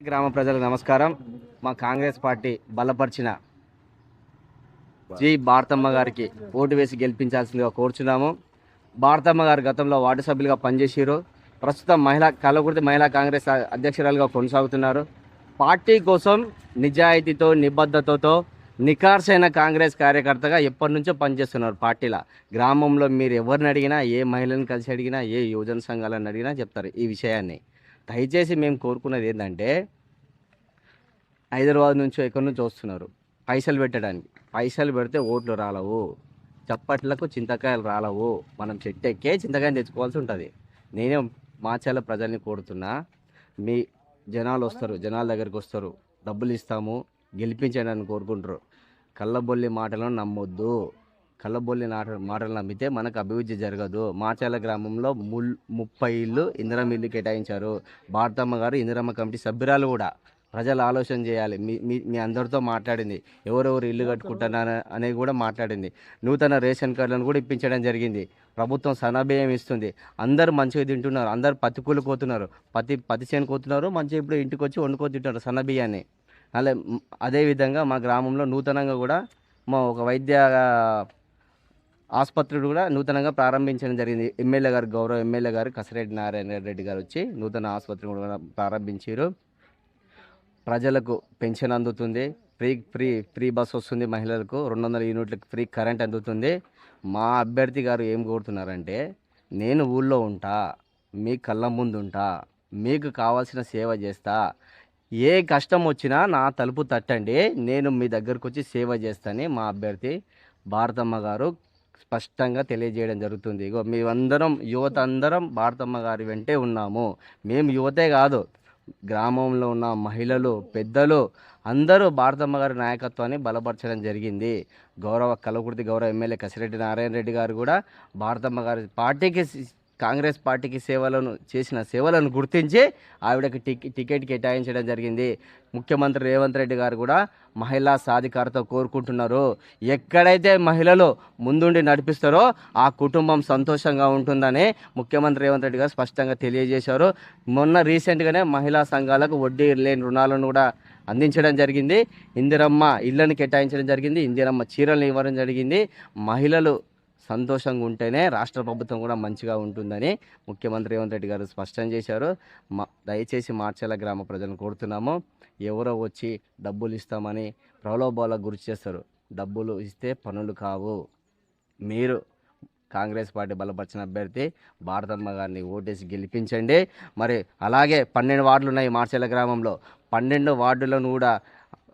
గ్రామ ప్రజలకు నమస్కారం. మా కాంగ్రెస్ పార్టీ బలపరిచిన జి భారతమ్మ గారికి ఓటు వేసి గెలిపించాల్సిందిగా కోరుచున్నాము. భారతమ్మ గారు గతంలో వార్డు సభ్యులుగా పనిచేసారు ప్రస్తుతం మహిళా కలగుర్తి మహిళా కాంగ్రెస్ అధ్యక్షురాలుగా కొనసాగుతున్నారు. పార్టీ కోసం నిజాయితీతో నిబద్ధతతో నికార్సైన కాంగ్రెస్ కార్యకర్తగా ఎప్పటి నుంచో పనిచేస్తున్నారు పార్టీలో. గ్రామంలో మీరు ఎవరిని అడిగినా ఏ మహిళను కలిసి అడిగినా ఏ యువజన సంఘాలను అడిగినా చెప్తారు ఈ విషయాన్ని. దయచేసి మేము కోరుకున్నది ఏంటంటే హైదరాబాద్ నుంచో ఎక్కడి నుంచో వస్తున్నారు. పైసలు పెట్టడానికి. పైసలు పెడితే ఓట్లు రాలవు. చప్పట్లకు చింతకాయలు రాలవు. మనం చెట్టు ఎక్కే చింతకాయలు తెచ్చుకోవాల్సి ఉంటుంది. నేనే మాచాల ప్రజల్ని కోరుతున్నా. మీ జనాలు వస్తారు జనాల దగ్గరికి వస్తారు. డబ్బులు ఇస్తాము. గెలిపించండి అని కోరుకుంటారు. కళ్ళబొల్లి మాటలను నమ్మొద్దు. కళ్ళబొల్లి నాట మాటలు నమ్మితే మనకు అభివృద్ధి జరగదు. మాచాల గ్రామంలో ముల్ ముప్పై ఇల్లు ఇందిరమ్మ ఇల్లు కేటాయించారు. భారతమ్మ గారు ఇందిరమ్మ కమిటీ సభ్యురాలు కూడా. ప్రజలు ఆలోచన చేయాలి. మీ మీ మీ అందరితో మాట్లాడింది. ఎవరెవరు ఇల్లు కట్టుకుంటున్నారు అనేది కూడా మాట్లాడింది. నూతన రేషన్ కార్డులను కూడా ఇప్పించడం జరిగింది. ప్రభుత్వం సన్నబియ్యం ఇస్తుంది. అందరు మంచిగా తింటున్నారు. అందరు పత్తి కూలి కోతున్నారు. పత్తి పత్తి చేను కోతున్నారు. మంచిగా ఇప్పుడు ఇంటికి వచ్చి వండుకొని తింటున్నారు సన్నబియ్యాన్ని అలా అదేవిధంగా మా గ్రామంలో నూతనంగా కూడా మా ఒక వైద్య ఆసుపత్రి కూడా నూతనంగా ప్రారంభించడం జరిగింది. ఎమ్మెల్యే గారు గౌరవ ఎమ్మెల్యే గారు కసిరెడ్డి నారాయణ రెడ్డి గారు వచ్చి నూతన ఆసుపత్రి కూడా ప్రారంభించారు. ప్రజలకు పెన్షన్ అందుతుంది. ఫ్రీ ఫ్రీ ఫ్రీ బస్ వస్తుంది మహిళలకు. రెండు వందల యూనిట్లకు ఫ్రీ కరెంట్ అందుతుంది. మా అభ్యర్థి గారు ఏం కోరుతున్నారంటే నేను ఊళ్ళో ఉంటా మీ కళ్ళ ముందు ఉంటా మీకు కావాల్సిన సేవ చేస్తా. ఏ కష్టం వచ్చినా నా తలుపు తట్టండి. నేను మీ దగ్గరకు వచ్చి సేవ చేస్తానని మా అభ్యర్థి భారతమ్మ గారు స్పష్టంగా తెలియజేయడం జరుగుతుంది. ఇగో మేమందరం యువత అందరం భారతమ్మ గారి వెంటే ఉన్నాము. మేము యువతే కాదు గ్రామంలో ఉన్న మహిళలు పెద్దలు అందరూ భారతమ్మ గారి నాయకత్వాన్ని బలపరచడం జరిగింది. గౌరవ కలకుర్తి గౌరవ ఎమ్మెల్యే కసిరెడ్డి నారాయణ రెడ్డి గారు కూడా భారతమ్మ గారి పార్టీకి కాంగ్రెస్ పార్టీకి సేవలను చేసిన సేవలను గుర్తించి ఆవిడకి టికెట్ కేటాయించడం జరిగింది. ముఖ్యమంత్రి రేవంత్ రెడ్డి గారు కూడా మహిళా సాధికారత కోరుకుంటున్నారు. ఎక్కడైతే మహిళలు ముందుండి నడిపిస్తారో ఆ కుటుంబం సంతోషంగా ఉంటుందని ముఖ్యమంత్రి రేవంత్ రెడ్డి గారు స్పష్టంగా తెలియజేశారు. మొన్న రీసెంట్గానే మహిళా సంఘాలకు వడ్డీ లేని రుణాలను కూడా అందించడం జరిగింది. ఇందిరమ్మ ఇళ్ళను కేటాయించడం జరిగింది. ఇందిరమ్మ చీరలను ఇవ్వడం జరిగింది. మహిళలు సంతోషంగా ఉంటేనే రాష్ట్ర ప్రభుత్వం కూడా మంచిగా ఉంటుందని ముఖ్యమంత్రి రేవంత్ రెడ్డి గారు స్పష్టం చేశారు. మా దయచేసి మార్చేల గ్రామ ప్రజలను కోరుతున్నాము. ఎవరో వచ్చి డబ్బులు ఇస్తామని ప్రలోభాలకు గురి చేస్తారు. డబ్బులు ఇస్తే పనులు కావు. మీరు కాంగ్రెస్ పార్టీ బలపరిచిన అభ్యర్థి భారతమ్మ గారిని ఓటేసి గెలిపించండి. మరి అలాగే పన్నెండు వార్డులు ఉన్నాయి మార్చేల గ్రామంలో. పన్నెండు వార్డులను కూడా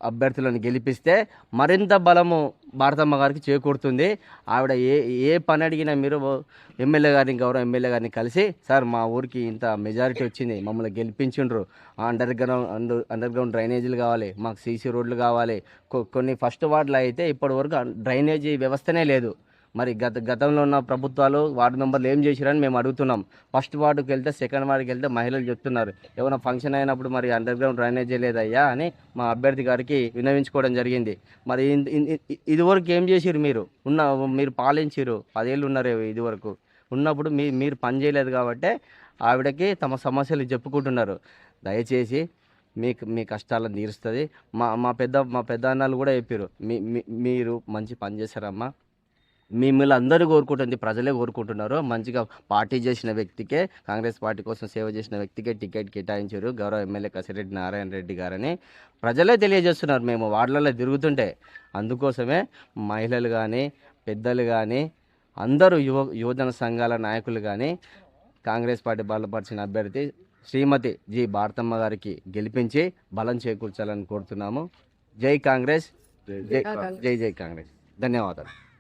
అభ్యర్థులను గెలిపిస్తే మరింత బలము భారతమ్మ గారికి చేకూరుతుంది. ఆవిడ ఏ ఏ పని అడిగినా మీరు ఎమ్మెల్యే గారిని గౌరవ ఎమ్మెల్యే గారిని కలిసి సార్ మా ఊరికి ఇంత మెజారిటీ వచ్చింది మమ్మల్ని గెలిపించుండ్రు. Under ground under under ground డ్రైనేజీలు కావాలి మాకు సీసీ రోడ్లు కావాలి. కొన్ని ఫస్ట్ వార్డులు అయితే ఇప్పటి వరకు డ్రైనేజీ వ్యవస్థనే లేదు. మరి గత గతంలో ఉన్న ప్రభుత్వాలు వార్డు మెంబర్లు ఏం చేశారని మేము అడుగుతున్నాం. ఫస్ట్ వార్డుకి వెళ్తే సెకండ్ వార్డుకి వెళ్తే మహిళలు చెప్తున్నారు. ఏమైనా ఫంక్షన్ అయినప్పుడు మరి అండర్ గ్రౌండ్ డ్రైనేజ్ లేదయ్యా అని మా అభ్యర్థి గారికి వినవించుకోవడం జరిగింది. మరి ఇన్- ఇదివరకు ఏం చేసిరు మీరు? ఉన్న మీరు పాలించారు. పదేళ్ళు ఉన్నారు ఇదివరకు. ఉన్నప్పుడు మీ మీరు పని చేయలేదు కాబట్టి ఆవిడకి తమ సమస్యలు చెప్పుకుంటున్నారు. దయచేసి మీకు మీ కష్టాలను తీరుస్తుంది. మా మా పెద్ద మా పెద్ద అన్నలు కూడా చెప్పారు. మీ మీ- మీరు మంచి పని చేశారమ్మా. మిమ్మల్ని అందరూ కోరుకుంటుంది ప్రజలే కోరుకుంటున్నారు. మంచిగా పార్టీ చేసిన వ్యక్తికే కాంగ్రెస్ పార్టీ కోసం సేవ చేసిన వ్యక్తికే టికెట్ కేటాయించారు గౌరవ ఎమ్మెల్యే కసిరెడ్డి నారాయణ రెడ్డి గారని. ప్రజలే తెలియజేస్తున్నారు మేము వార్డులలో తిరుగుతుంటే. అందుకోసమే మహిళలు కానీ పెద్దలు కానీ అందరూ యువ యువజన సంఘాల నాయకులు కానీ కాంగ్రెస్ పార్టీ బలపరిచిన అభ్యర్థి శ్రీమతి జి భారతమ్మ గారికి గెలిపించి బలం చేకూర్చాలని కోరుతున్నాము. జై కాంగ్రెస్ జై జై జై కాంగ్రెస్. ధన్యవాదాలు.